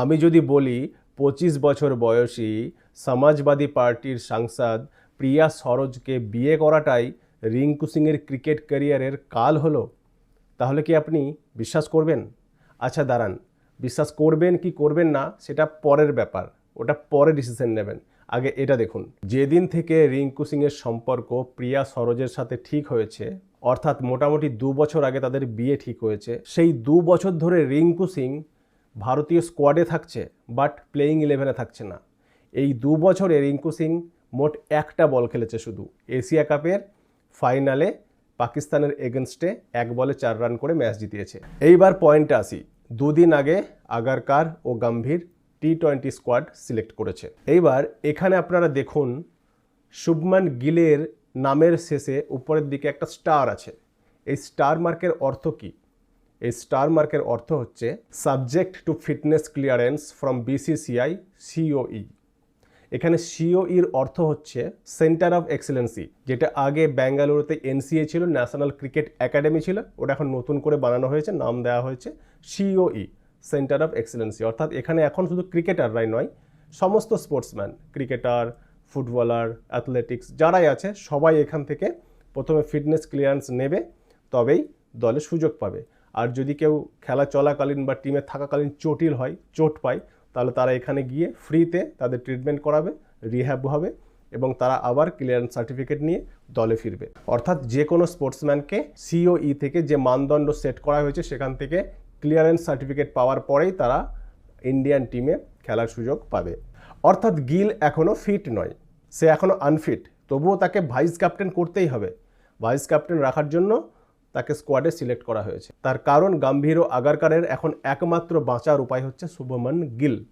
আমি যদি বলি পঁচিশ বছর বয়সী সমাজবাদী পার্টির সাংসদ প্রিয়া সরোজকে বিয়ে করাটাই রিঙ্কু সিংয়ের ক্রিকেট ক্যারিয়ারের কাল হলো, তাহলে কি আপনি বিশ্বাস করবেন? আচ্ছা দাঁড়ান। বিশ্বাস করবেন কি করবেন না, সেটা পরের ব্যাপার। ওটা পরে ডিসিশন নেবেন। আগে এটা দেখুন। যেদিন থেকে রিঙ্কু সিংয়ের সম্পর্ক প্রিয়া সরোজের সাথে ঠিক হয়েছে, অর্থাৎ মোটামুটি দু বছর আগে তাদের বিয়ে ঠিক হয়েছে, সেই দু বছর ধরে রিঙ্কু সিং ভারতীয় স্কোয়াডে থাকছে বাট প্লেয়িং ইলেভেনে থাকছে না। এই দু বছরে রিঙ্কু সিং মোট একটা বল খেলেছে শুধু। এশিয়া কাপের ফাইনালে পাকিস্তানের এগেনস্টে এক বলে চার রান করে ম্যাচ জিতিয়েছে। এইবার পয়েন্টে আসি। দুদিন আগে আগারকার ও Gambhir T twenty squad select করেছে। এইবার এখানে আপনারা দেখুন, শুভমান গিলের নামের শেষে উপরের দিকে একটা স্টার আছে। এই স্টার মার্কের অর্থ কী? এই স্টার মার্কের অর্থ হচ্ছে subject to fitness clearance from BCCI COE. এখানে সিওইর অর্থ হচ্ছে সেন্টার অফ এক্সেলেন্সি, যেটা আগে বেঙ্গালুরুতে এনসিএ ছিল, ন্যাশনাল ক্রিকেট একাডেমি ছিল, ওটা এখন নতুন করে বানানো হয়েছে, নাম দেওয়া হয়েছে সিওই, সেন্টার অফ এক্সেলেন্সি। অর্থাৎ এখানে এখন শুধু ক্রিকেটাররাই নয়, সমস্ত স্পোর্টসম্যান, ক্রিকেটার, ফুটবলার, অ্যাথলেটিক্স, যারাই আছে, সবাই এখান থেকে প্রথমে ফিটনেস ক্লিয়ারেন্স নেবে, তবেই দলে সুযোগ পাবে। আর যদি কেউ খেলা চলাকালীন বা টিমে থাকাকালীন চটিল হয়, চোট পায়, তাহলে তারা এখানে গিয়ে ফ্রিতে তাদের ট্রিটমেন্ট করাবে রিহ্যাব হবে এবং তারা আবার ক্লিয়ারেন্স সার্টিফিকেট নিয়ে দলে ফিরবে। অর্থাৎ যে কোনো স্পোর্টসম্যানকে সিওই থেকে যে মানদণ্ড সেট করা হয়েছে সেখান থেকে ক্লিয়ারেন্স সার্টিফিকেট পাওয়ার পরেই তারা ইন্ডিয়ান টিমে খেলার সুযোগ পাবে। অর্থাৎ গিল এখনও ফিট নয়, সে এখনও আনফিট তবুও তাকে ভাইস ক্যাপ্টেন করতেই হবে। ভাইস ক্যাপ্টেন রাখার জন্য তাকে স্কোয়াডে সিলেক্ট করা হয়েছে। তার কারণ গাম্ভীর ও আগারকারের এখন একমাত্র বাঁচার উপায় হচ্ছে শুভমন গিল।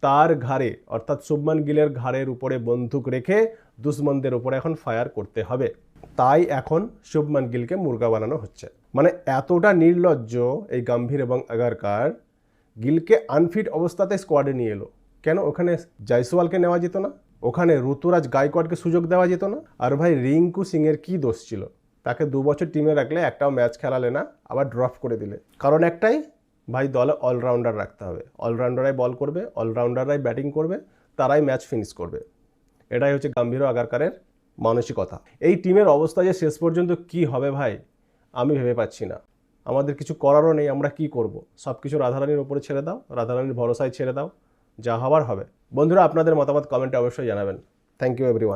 তার ঘাড়ে, অর্থাৎ শুভমান গিলের ঘাড়ের উপরে বন্দুক রেখে দুশ্মনদের উপরে এখন ফায়ার করতে হবে। তাই এখন শুভমান গিলকে মুরগা বানানো হচ্ছে। মানে এতটা নির্লজ্জ এই গাম্ভীর এবং আগারকার গিলকে আনফিট অবস্থাতে স্কোয়াডে নিয়ে এলো। কেন? ওখানে জয়সওয়ালকে নেওয়া যেত না। ওখানে ঋতুরাজ গায়কোয়াড়কে সুযোগ দেওয়া যেত না। আর ভাই রিঙ্কু সিংয়ের কী দোষ ছিল? তাকে দু বছর টিমে রাখলে একটাও ম্যাচ খেলালে না, আবার ড্রপ করে দিলে। কারণ একটাই, ভাই দলে অলরাউন্ডার রাখতে হবে। অলরাউন্ডারাই বল করবে অলরাউন্ডাররাই ব্যাটিং করবে, তারাই ম্যাচ ফিনিশ করবে। এটাই হচ্ছে গাম্ভীর আগারকারের মানসিকতা। এই টিমের অবস্থা যে শেষ পর্যন্ত কি হবে ভাই, আমি ভেবে পাচ্ছি না। আমাদের কিছু করারও নেই, আমরা কি করব? সব কিছু রাধারানীর উপরে ছেড়ে দাও, রাধারানীর ভরসায় ছেড়ে দাও, যা হবার হবে। বন্ধুরা, আপনাদের মতামত কমেন্টে অবশ্যই জানাবেন। Thank you everyone